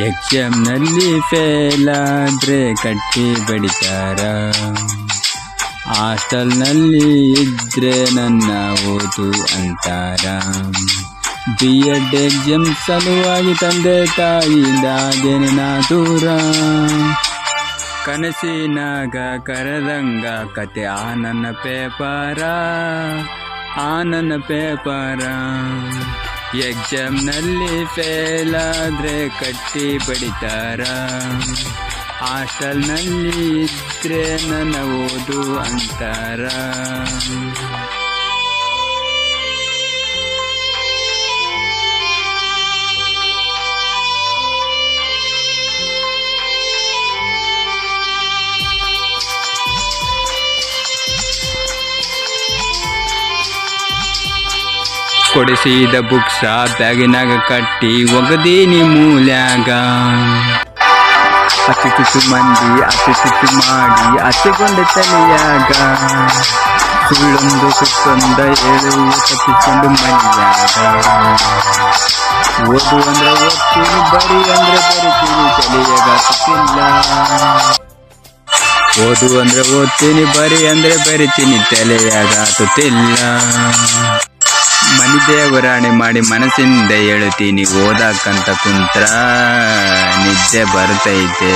ಎಕ್ಸಾಮ್ನಲ್ಲಿ ಫೇಲಾದರೆ ಕಟ್ಟಿ ಬಡಿತಾರ. ಹಾಸ್ಟೆಲ್ನಲ್ಲಿ ಇದ್ರೆ ನನ್ನ ಓದು ಅಂತಾರ. ಬಿ ಎಡ್ ಎಕ್ಸಾಮ್ ಸಲುವಾಗಿ ತಂದೆ ತಾಯಿಯಿಂದಾಗೇನೆ ನಾ ದೂರ. ಕನಸಿನಾಗ ಕರೆದಂಗ ಕತೆ ಆ ನನ್ನ ಪೇಪರ, ಆ ನನ್ನ ಪೇಪರ. ಎಕ್ಸಾಮ್ನಲ್ಲಿ ಫೇಲ್ ಆದ್ರೆ ಕಟ್ಟಿ ಬಡಿತಾರ. ಹಾಸ್ಟೆಲ್ನಲ್ಲಿ ಇದ್ರೆ ನನ್ನ ಓದು ಅಂತಾರ. ಕೊಡಿಸಿದ ಬುಕ್ಸ ಬ್ಯಾಗಿನಾಗ ಕಟ್ಟಿ ಒಗದೀನಿ ಮೂಲ್ಯಾಗ. ಅತಿ ತುಸು ಮಂದಿ, ಅತಿ ತುಸು ಮಾಡಿ ಅತಿಗೊಂಡ ತಲೆಯಾಗ. ಸುಳ್ಳೊಂದು ಸುತ್ತೊಂದ ಹೇಳುವ ತಪ್ಪಿಕೊಂಡು ಮನೆಯಾಗ. ಓದು ಅಂದ್ರೆ ಓದ್ತೀನಿ, ಬರಿ ಅಂದ್ರೆ ಬರಿತೀನಿ, ತಲೆಯಾಗ ಸುತ್ತಿಲ್ಲ ಓದು ಅಂದ್ರೆ ಓದ್ತೀನಿ, ಬರಿ ಅಂದ್ರೆ ಬರಿತೀನಿ, ತಲೆಯಾಗ ತುತ್ತಿಲ್ಲ ಮನಿ ದೇವರಾಣಿ ಮಾಡಿ ಮನಸ್ಸಿಂದ ಹೇಳುತ್ತೀನಿ ಓದಾಕಂತ ಕುಂತ್ರ ನಿದ್ದೆ ಬರ್ತೈತೆ.